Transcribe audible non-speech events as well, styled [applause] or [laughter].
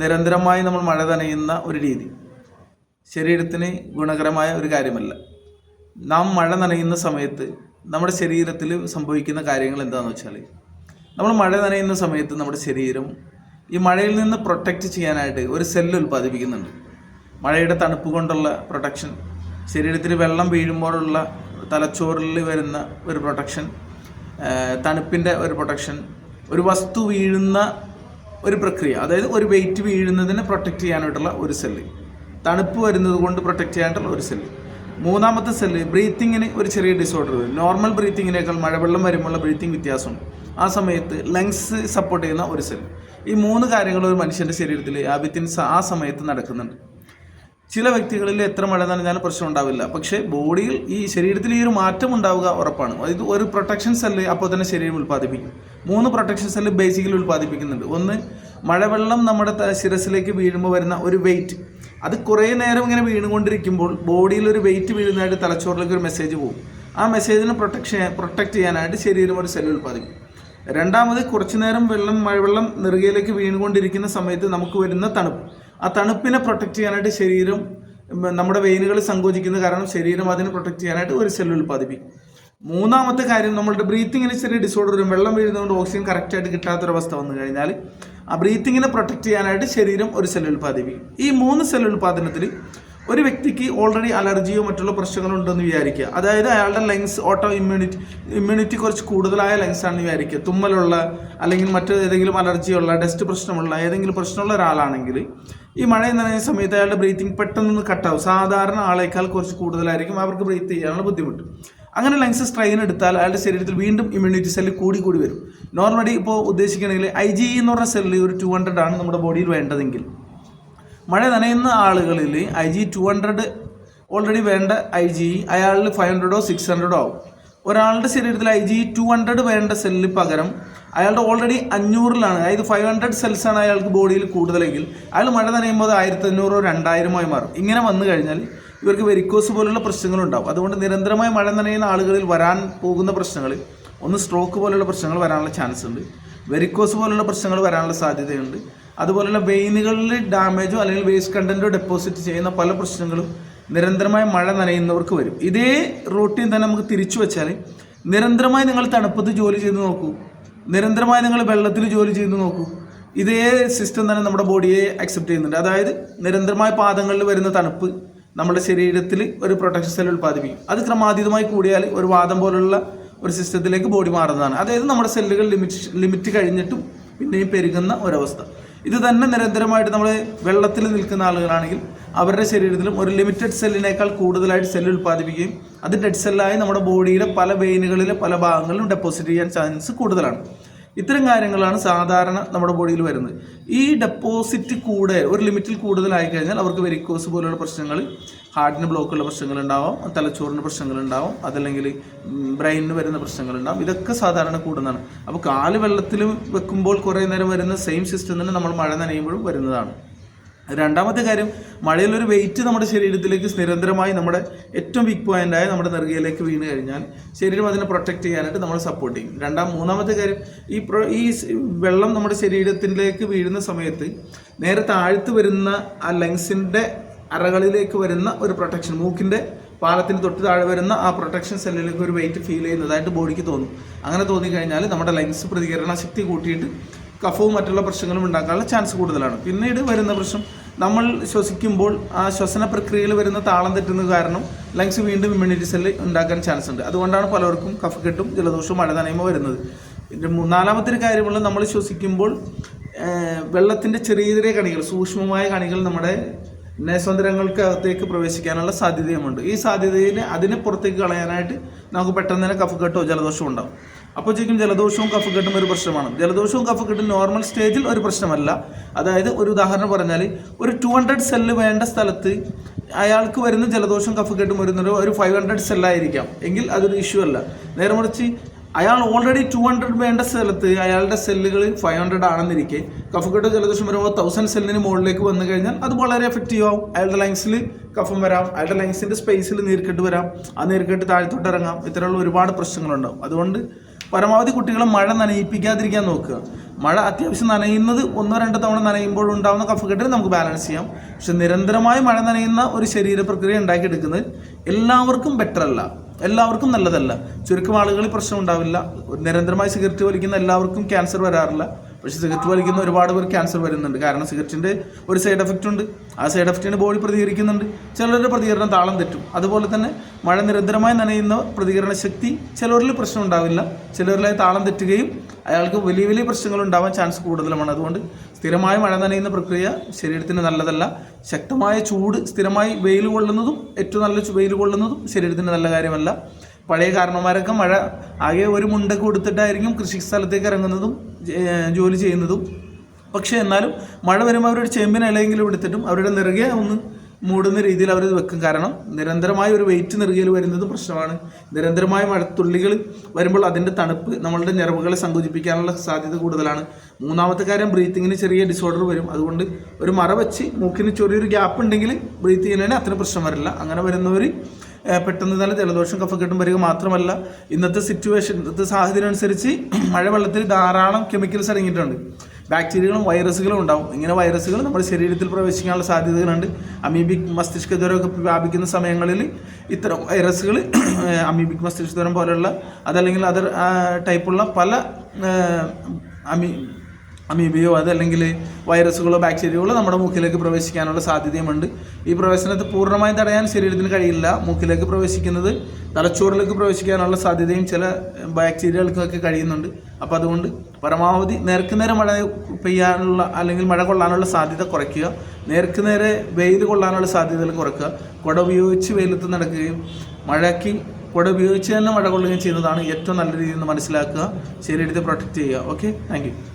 നിരന്തരമായി നമ്മൾ മഴ നനയുന്ന ഒരു രീതി. ശരീരത്തിന് ഗുണകരമായ ഒരു കാര്യമല്ല. നാം മഴ നനയുന്ന സമയത്ത് നമ്മുടെ ശരീരത്തിൽ സംഭവിക്കുന്ന കാര്യങ്ങൾ എന്താണെന്ന് വെച്ചാൽ നമ്മൾ മഴ നനയുന്ന സമയത്ത് നമ്മുടെ ശരീരം ഈ മഴയിൽ നിന്ന് പ്രൊട്ടക്റ്റ് ചെയ്യാനായിട്ട് ഒരു സെല്ല് ഉൽപ്പാദിപ്പിക്കുന്നുണ്ട്. മഴയുടെ തണുപ്പ് കൊണ്ടുള്ള പ്രൊട്ടക്ഷൻ ശരീരത്തിൽ വെള്ളം വീഴുമ്പോഴുള്ള തലച്ചോറിൽ വരുന്ന ഒരു പ്രൊട്ടക്ഷൻ തണുപ്പിന്റെ ഒരു പ്രൊട്ടക്ഷൻ ഒരു വസ്തു വീഴുന്ന ഒരു പ്രക്രിയ അതായത് ഒരു വെയിറ്റ് വീഴുന്നതിനെ പ്രൊട്ടക്റ്റ് ചെയ്യാനായിട്ടുള്ള ഒരു സെല്ല് തണുപ്പ് വരുന്നത് കൊണ്ട് പ്രൊട്ടക്റ്റ് ചെയ്യാനായിട്ടുള്ള ഒരു സെല്ല് മൂന്നാമത്തെ സെല്ല് ബ്രീത്തിങ്ങിന് ഒരു ചെറിയ ഡിസോർഡർ വരും. നോർമൽ ബ്രീത്തിങ്ങിനേക്കാൾ മഴവെള്ളം വരുമ്പോഴുള്ള ബ്രീത്തിങ് വ്യത്യാസമുണ്ട് ആ സമയത്ത് ലങ്സ് സപ്പോർട്ട് ചെയ്യുന്ന ഒരു സെല്ല് ഈ മൂന്ന് കാര്യങ്ങൾ ഒരു മനുഷ്യന്റെ ശരീരത്തിൽ ആദ്യത്തിന് ആ സമയത്ത് നടക്കുന്നുണ്ട്. ചില വ്യക്തികളിൽ എത്ര മഴ നനഞ്ഞാലും പ്രശ്നം ഉണ്ടാവില്ല. പക്ഷേ ബോഡിയിൽ ഈ ശരീരത്തിൽ ഈ ഒരു മാറ്റം ഉണ്ടാവുക ഉറപ്പാണ്. അതായത് ഒരു പ്രൊട്ടക്ഷൻ സെല്ല് അപ്പോൾ തന്നെ ശരീരം ഉൽപ്പാദിപ്പിക്കും. മൂന്ന് പ്രൊട്ടക്ഷൻ സെല്ല് ബേസിക്കലി ഉൽപ്പാദിപ്പിക്കുന്നുണ്ട്. ഒന്ന് മഴവെള്ളം നമ്മുടെ ശിരസിലേക്ക് വീഴുമ്പോൾ വരുന്ന ഒരു വെയിറ്റ് അത് കുറേ നേരം ഇങ്ങനെ വീണുകൊണ്ടിരിക്കുമ്പോൾ ബോഡിയിൽ ഒരു വെയിറ്റ് വീഴുന്നതായിട്ട് തലച്ചോറിലേക്ക് ഒരു മെസ്സേജ് പോകും ആ മെസ്സേജിനെ പ്രൊട്ടക്ഷൻ പ്രൊട്ടക്റ്റ് ചെയ്യാനായിട്ട് ശരീരം ഒരു സെല്ല് ഉൽപ്പാദിപ്പിക്കും. രണ്ടാമത് കുറച്ചു നേരം വെള്ളം മഴവെള്ളം നെറുകയിലേക്ക് വീണുകൊണ്ടിരിക്കുന്ന സമയത്ത് നമുക്ക് വരുന്ന തണുപ്പ്. ആ തണുപ്പിനെ പ്രൊട്ടക്റ്റ് ചെയ്യാനായിട്ട് ശരീരം നമ്മുടെ വെയിനുകൾ സങ്കോചിക്കുന്നത് കാരണം ശരീരം അതിനെ പ്രൊട്ടക്റ്റ് ചെയ്യാനായിട്ട് ഒരു സെല്ല് ഉൽപ്പാദിപ്പിക്കും. മൂന്നാമത്തെ കാര്യം നമ്മളുടെ ബ്രീത്തിങ്ങിന് ചെറിയ ഡിസോർഡർ വരും വെള്ളം വീഴുന്നതുകൊണ്ട് ഓക്സിജൻ കറക്റ്റായിട്ട് കിട്ടാത്തൊരവസ്ഥ വന്നു കഴിഞ്ഞാൽ ആ ബ്രീത്തിങ്ങിനെ പ്രൊട്ടക്ട് ചെയ്യാനായിട്ട് ശരീരം ഒരു സെല്ല് ഉൽപ്പാദിപ്പിക്കും. ഈ മൂന്ന് സെല്ല് ഉൽപ്പാദനത്തിൽ ഒരു വ്യക്തിക്ക് ഓൾറെഡി അലർജിയോ മറ്റുള്ള പ്രശ്നങ്ങളോ ഉണ്ടെന്ന് വിചാരിക്കുക. അതായത് അയാളുടെ ലങ്സ് ഓട്ടോ ഇമ്മ്യൂണിറ്റി ഇമ്മ്യൂണിറ്റി കുറച്ച് കൂടുതലായ ലങ്സ് ആണെന്ന് വിചാരിക്കുക. തുമ്മലുള്ള അല്ലെങ്കിൽ മറ്റു ഏതെങ്കിലും അലർജിയുള്ള ഡസ്റ്റ് പ്രശ്നമുള്ള ഏതെങ്കിലും പ്രശ്നമുള്ള ഒരാളാണെങ്കിൽ ഈ മഴ നനയുന്ന സമയത്ത് അയാളുടെ ബ്രീത്തിങ് പെട്ടെന്ന് കട്ടാവും സാധാരണ ആളേക്കാൾ കുറച്ച് കൂടുതലായിരിക്കും അവർക്ക് ബ്രീത്ത് ചെയ്യാനുള്ള ബുദ്ധിമുട്ട്. അങ്ങനെ ലങ്സ് സ്ട്രെയിൻ എടുത്താൽ അയാളുടെ ശരീരത്തിൽ വീണ്ടും ഇമ്മ്യൂണിറ്റി സെല്ല് കൂടി കൂടി വരും. നോർമലി ഇപ്പോൾ ഉദ്ദേശിക്കണമെങ്കിൽ ഐ ജി എന്ന് പറഞ്ഞ സെല്ല് ഒരു ടു ഹൺഡ്രഡ് ആണ് നമ്മുടെ ബോഡിയിൽ വേണ്ടതെങ്കിൽ. മഴ നനയുന്ന ആളുകളിൽ I G two hundred already വേണ്ട ഐ ജി അയാളിൽ ഫൈവ് ഹൺഡ്രഡോ സിക്സ് ഹൺഡ്രഡോ ആവും. ഒരാളുടെ ശരീരത്തിൽ ഐ ജി ടു ഹൺഡ്രഡ് വേണ്ട സെല്ലിന് പകരം അയാളുടെ ഓൾറെഡി അഞ്ഞൂറിലാണ് അതായത് ഫൈവ് ഹൺഡ്രഡ് സെൽസാണ് അയാൾക്ക് ബോഡിയിൽ കൂടുതലെങ്കിൽ. അയാൾ മഴ നനയുമ്പോൾ ആയിരത്തി അഞ്ഞൂറോ രണ്ടായിരമായി മാറും. ഇങ്ങനെ വന്നു കഴിഞ്ഞാൽ ഇവർക്ക് വെരിക്കോസ് പോലുള്ള പ്രശ്നങ്ങളുണ്ടാവും. അതുകൊണ്ട് നിരന്തരമായി മഴ നനയുന്ന ആളുകളിൽ വരാൻ പോകുന്ന പ്രശ്നങ്ങൾ ഒന്ന് സ്ട്രോക്ക് പോലുള്ള പ്രശ്നങ്ങൾ വരാനുള്ള ചാൻസ് ഉണ്ട്. വെരിക്കോസ് പോലുള്ള പ്രശ്നങ്ങൾ വരാനുള്ള സാധ്യതയുണ്ട്. അതുപോലുള്ള വെയിനുകളിൽ ഡാമേജോ അല്ലെങ്കിൽ വേസ്റ്റ് കണ്ടന്റോ ഡെപ്പോസിറ്റ് ചെയ്യുന്ന പല പ്രശ്നങ്ങളും നിരന്തരമായി മഴ നനയുന്നവർക്ക് വരും. ഇതേ റൂട്ടീൻ തന്നെ നമുക്ക് തിരിച്ചു വെച്ചാൽ നിരന്തരമായി നിങ്ങൾ തണുപ്പത്ത് ജോലി ചെയ്ത് നോക്കൂ. നിരന്തരമായി നിങ്ങൾ വെള്ളത്തിൽ ജോലി ചെയ്ത് നോക്കൂ. ഇതേ സിസ്റ്റം തന്നെ നമ്മുടെ ബോഡിയെ അക്സെപ്റ്റ് ചെയ്യുന്നുണ്ട്. അതായത് നിരന്തരമായ പാദങ്ങളിൽ വരുന്ന തണുപ്പ് നമ്മുടെ ശരീരത്തിൽ ഒരു പ്രൊട്ടക്ഷൻ സെൽ ഉൽപ്പാദിപ്പിക്കും. അത് ക്രമാതീതമായി കൂടിയാൽ ഒരു വാദം പോലുള്ള ഒരു സിസ്റ്റത്തിലേക്ക് ബോഡി മാറുന്നതാണ്. അതായത് നമ്മുടെ സെല്ലുകൾ ലിമിറ്റ് ലിമിറ്റ് കഴിഞ്ഞിട്ടും പിന്നെയും പെരുകുന്ന ഒരവസ്ഥ. ഇത് തന്നെ നിരന്തരമായിട്ട് നമ്മൾ വെള്ളത്തിൽ നിൽക്കുന്ന ആളുകളാണെങ്കിൽ അവരുടെ ശരീരത്തിലും ഒരു ലിമിറ്റഡ് സെല്ലിനേക്കാൾ കൂടുതലായിട്ട് സെല്ല് ഉൽപ്പാദിപ്പിക്കുകയും അത് ഡെഡ് സെല്ലായി നമ്മുടെ ബോഡിയിലെ പല വെയിനുകളിലെ പല ഭാഗങ്ങളിലും ഡെപ്പോസിറ്റ് ചെയ്യാൻ ചാൻസ് കൂടുതലാണ്. ഇത്തരം കാര്യങ്ങളാണ് സാധാരണ നമ്മുടെ ബോഡിയിൽ വരുന്നത്. ഈ ഡെപ്പോസിറ്റ് കൂടെ ഒരു ലിമിറ്റിൽ കൂടുതലായി കഴിഞ്ഞാൽ അവർക്ക് വെരിക്കോസ് പോലുള്ള പ്രശ്നങ്ങൾ ഹാർട്ടിന് ബ്ലോക്കുള്ള പ്രശ്നങ്ങൾ ഉണ്ടാവും തലച്ചോറിന് പ്രശ്നങ്ങൾ ഉണ്ടാവും അതല്ലെങ്കിൽ ബ്രെയിനിന് വരുന്ന പ്രശ്നങ്ങൾ ഉണ്ടാവും. ഇതൊക്കെ സാധാരണ കൂടുന്നതാണ്. അപ്പോൾ കാൽ വെള്ളത്തിൽ വെക്കുമ്പോൾ കുറേ നേരം വരുന്ന സെയിം സിസ്റ്റം തന്നെ നമ്മൾ മഴ നനയുമ്പോഴും വരുന്നതാണ്. രണ്ടാമത്തെ കാര്യം മഴയിലൊരു വെയിറ്റ് നമ്മുടെ ശരീരത്തിലേക്ക് നിരന്തരമായി നമ്മുടെ ഏറ്റവും വീക്ക് പോയിന്റായ നമ്മുടെ നെറുകയിലേക്ക് വീണ് കഴിഞ്ഞാൽ ശരീരം അതിനെ പ്രൊട്ടക്റ്റ് ചെയ്യാനായിട്ട് നമ്മൾ സപ്പോർട്ട് ചെയ്യും. രണ്ടാം മൂന്നാമത്തെ കാര്യം ഈ പ്രൊ ഈ വെള്ളം നമ്മുടെ ശരീരത്തിലേക്ക് വീഴുന്ന സമയത്ത് നേരെ താഴ്ത്ത് വരുന്ന ആ ലങ്സിന്റെ അറകളിലേക്ക് വരുന്ന ഒരു പ്രൊട്ടക്ഷൻ മൂക്കിന്റെ പാലത്തിന് തൊട്ട് താഴെ വരുന്ന ആ പ്രൊട്ടക്ഷൻ സെല്ലിലേക്ക് ഒരു വെയിറ്റ് ഫീൽ ചെയ്യുന്നതായിട്ട് ബോഡിക്ക് തോന്നും. അങ്ങനെ തോന്നിക്കഴിഞ്ഞാൽ നമ്മുടെ ലങ്സ് പ്രതികരണ ശക്തി കൂട്ടിയിട്ട് കഫവും മറ്റുള്ള പ്രശ്നങ്ങളും ഉണ്ടാക്കാനുള്ള ചാൻസ് കൂടുതലാണ്. പിന്നീട് വരുന്ന പ്രശ്നം നമ്മൾ ശ്വസിക്കുമ്പോൾ ആ ശ്വസന പ്രക്രിയയിൽ വരുന്ന താളം തെറ്റുന്നത് കാരണം ലങ്സ് വീണ്ടും ഇമ്മ്യൂണിറ്റി സെല്ല് ഉണ്ടാക്കാൻ ചാൻസ് ഉണ്ട്. അതുകൊണ്ടാണ് പലർക്കും കഫക്കെട്ടും ജലദോഷവും മഴ നനയുമ്പോൾ വരുന്നത്. മൂന്നാമത്തെ ഒരു കാര്യമുള്ള നമ്മൾ ശ്വസിക്കുമ്പോൾ വെള്ളത്തിന്റെ ചെറിയ ചെറിയ കണികൾ സൂക്ഷ്മമായ കണികൾ നമ്മുടെ നേസോന്തരങ്ങൾക്കകത്തേക്ക് പ്രവേശിക്കാനുള്ള സാധ്യതയുമുണ്ട്. ഈ സാധ്യതയെ അതിനെ പുറത്തേക്ക് കളയാനായിട്ട് നമുക്ക് പെട്ടെന്ന് തന്നെ കഫക്കെട്ടോ ജലദോഷമോ ഉണ്ടാവും. അപ്പോൾ ശരിക്കും ജലദോഷവും കഫക്കെട്ടും ഒരു പ്രശ്നമാണ്. ജലദോഷവും കഫക്കെട്ടും നോർമൽ സ്റ്റേജിൽ ഒരു പ്രശ്നമല്ല. അതായത് ഒരു ഉദാഹരണം പറഞ്ഞാൽ ഒരു ടു ഹൺഡ്രഡ് സെല്ല് വേണ്ട സ്ഥലത്ത് അയാൾക്ക് വരുന്ന ജലദോഷം കഫക്കെട്ടും വരുന്നത് ഒരു ഫൈവ് ഹൺഡ്രഡ് സെല്ലായിരിക്കാം എങ്കിൽ അതൊരു ഇഷ്യൂ അല്ല. നേരെ മറിച്ച് അയാൾ ഓൾറെഡി ടു ഹൺഡ്രഡ് വേണ്ട സ്ഥലത്ത് അയാളുടെ സെല്ലുകൾ ഫൈവ് ഹൺഡ്രഡ് ആണെന്നിരിക്കെ. കഫക്കെട്ടോ ജലദോഷം വരുമ്പോൾ തൗസൻഡ് സെല്ലിന് മുകളിലേക്ക് വന്നു കഴിഞ്ഞാൽ അത് വളരെ എഫക്റ്റീവ് ആവും. അയാളുടെ ലങ്സിൽ കഫം വരാം. അയാളുടെ ലങ്സിന്റെ സ്പേസിൽ നീർക്കെട്ട് വരാം. ആ നീർക്കെട്ട് താഴ്ത്തോട്ട് ഇറങ്ങാം. ഇത്തരമുള്ള ഒരുപാട് പ്രശ്നങ്ങളുണ്ടാവും. അതുകൊണ്ട് പരമാവധി കുട്ടികളെ മഴ നനയിപ്പിക്കാതിരിക്കാൻ നോക്കുക. മഴ അത്യാവശ്യം നനയുന്നത് ഒന്നോ രണ്ടോ തവണ നനയുമ്പോൾ ഉണ്ടാകുന്ന കഫക്കെട്ടിന് നമുക്ക് ബാലൻസ് ചെയ്യാം. പക്ഷെ നിരന്തരമായി മഴ നനയുന്ന ഒരു ശരീര പ്രക്രിയ ഉണ്ടാക്കിയെടുക്കുന്നത് എല്ലാവർക്കും ബെറ്റർ അല്ല. എല്ലാവർക്കും നല്ലതല്ല. ചുരുക്കം ആളുകളിൽ പ്രശ്നം ഉണ്ടാവില്ല നിരന്തരമായി സിഗരറ്റ് വലിക്കുന്ന എല്ലാവർക്കും ക്യാൻസർ വരാറില്ല. പക്ഷെ സിഗരറ്റ് വലിക്കുന്ന ഒരുപാട് പേർ ക്യാൻസർ വരുന്നുണ്ട്. കാരണം സിഗരറ്റിന്റെ ഒരു സൈഡ് എഫക്റ്റ് ഉണ്ട്. ആ സൈഡ് എഫക്റ്റിന് ബോഡി പ്രതികരിക്കുന്നുണ്ട്. ചിലരുടെ പ്രതികരണം താളം തെറ്റും. അതുപോലെ തന്നെ മഴ നിരന്തരമായി നനയുന്ന പ്രതികരണ ശക്തി ചിലരിൽ പ്രശ്നം ഉണ്ടാവില്ല. ചിലരിലെ താളം തെറ്റുകയും അയാൾക്ക് വലിയ വലിയ പ്രശ്നങ്ങൾ ഉണ്ടാവാൻ ചാൻസ് കൂടുതലുമാണ്. അതുകൊണ്ട് സ്ഥിരമായി മഴ നനയുന്ന പ്രക്രിയ ശരീരത്തിന് നല്ലതല്ല. ശക്തമായ ചൂട് സ്ഥിരമായി വെയിൽ കൊള്ളുന്നതും ഏറ്റവും നല്ല വെയിൽ കൊള്ളുന്നതും ശരീരത്തിന് നല്ല കാര്യമല്ല. പഴയ കാരണന്മാരൊക്കെ മഴ ആകെ ഒരു മുണ്ടൊക്കെ കൊടുത്തിട്ടായിരിക്കും കൃഷി സ്ഥലത്തേക്ക് ഇറങ്ങുന്നതും ജോലി ചെയ്യുന്നതും. പക്ഷേ എന്നാലും മഴ വരുമ്പോൾ അവരുടെ ചേമ്പിന് ഇലയെങ്കിലും എടുത്തിട്ടും അവരുടെ നിറകെ ഒന്ന് മൂടുന്ന രീതിയിൽ അവർ വെക്കും. കാരണം നിരന്തരമായ ഒരു വെയിറ്റ് നെറുകയിൽ വരുന്നതും പ്രശ്നമാണ്. നിരന്തരമായ മഴത്തുള്ളികൾ വരുമ്പോൾ അതിന്റെ തണുപ്പ് നമ്മളുടെ ഞരമ്പുകളെ സങ്കുചിപ്പിക്കാനുള്ള സാധ്യത കൂടുതലാണ്. മൂന്നാമത്തെ കാര്യം ബ്രീത്തിങ്ങിന് ചെറിയ ഡിസോർഡർ വരും. അതുകൊണ്ട് ഒരു മറ വെച്ച് മൂക്കിന് ചെറിയൊരു ഗ്യാപ്പ് ഉണ്ടെങ്കിൽ ബ്രീത്ത് അത്ര പ്രശ്നം വരില്ല. അങ്ങനെ വരുന്നവർ പെട്ടെന്ന് തന്നെ ജലദോഷം കഫക്കെട്ടും വരിക മാത്രമല്ല ഇന്നത്തെ സിറ്റുവേഷൻ ഇന്നത്തെ സാഹചര്യം അനുസരിച്ച് [clears throat] മഴവെള്ളത്തിൽ ധാരാളം കെമിക്കൽസ് അടങ്ങിയിട്ടുണ്ട്. ബാക്ടീരിയകളും വൈറസുകളും ഉണ്ടാവും. ഇങ്ങനെ വൈറസുകൾ നമ്മുടെ ശരീരത്തിൽ പ്രവേശിക്കാനുള്ള സാധ്യതകളുണ്ട്. അമീബിക് മസ്തിഷ്ക ജ്വരമൊക്കെ വ്യാപിക്കുന്ന സമയങ്ങളിൽ ഇത്തരം വൈറസുകൾ അമീബിക് [clears throat] മസ്തിഷ്ക ജ്വരം പോലെയുള്ള അതല്ലെങ്കിൽ അതർ ടൈപ്പുള്ള പല അമീ അമീബിയോ അതല്ലെങ്കിൽ വൈറസുകളോ ബാക്ടീരിയകളോ നമ്മുടെ മൂക്കിലേക്ക് പ്രവേശിക്കാനുള്ള സാധ്യതയുമുണ്ട്. ഈ പ്രവേശനത്തെ പൂർണമായും തടയാൻ ശരീരത്തിന് കഴിയില്ല. മൂക്കിലേക്ക് പ്രവേശിക്കുന്നത് തലച്ചോറിലേക്ക് പ്രവേശിക്കാനുള്ള സാധ്യതയും ചില ബാക്ടീരിയകൾക്കൊക്കെ കഴിയുന്നുണ്ട്. അപ്പോൾ അതുകൊണ്ട് പരമാവധി നേർക്ക് നേരെ മഴ പെയ്യാനുള്ള അല്ലെങ്കിൽ മഴ കൊള്ളാനുള്ള സാധ്യത കുറയ്ക്കുക. നേർക്ക് നേരെ വെയിൽ കൊള്ളാനുള്ള സാധ്യതകൾ കുറയ്ക്കുക. കുട ഉപയോഗിച്ച് വെയിലത്ത് നടക്കുകയും മഴയ്ക്ക് കുട ഉപയോഗിച്ച് തന്നെ മഴ കൊള്ളുകയും ചെയ്യുന്നതാണ് ഏറ്റവും നല്ല രീതിയിൽ നിന്ന് മനസ്സിലാക്കുക. ശരീരത്തെ പ്രൊട്ടക്റ്റ് ചെയ്യുക. Okay thank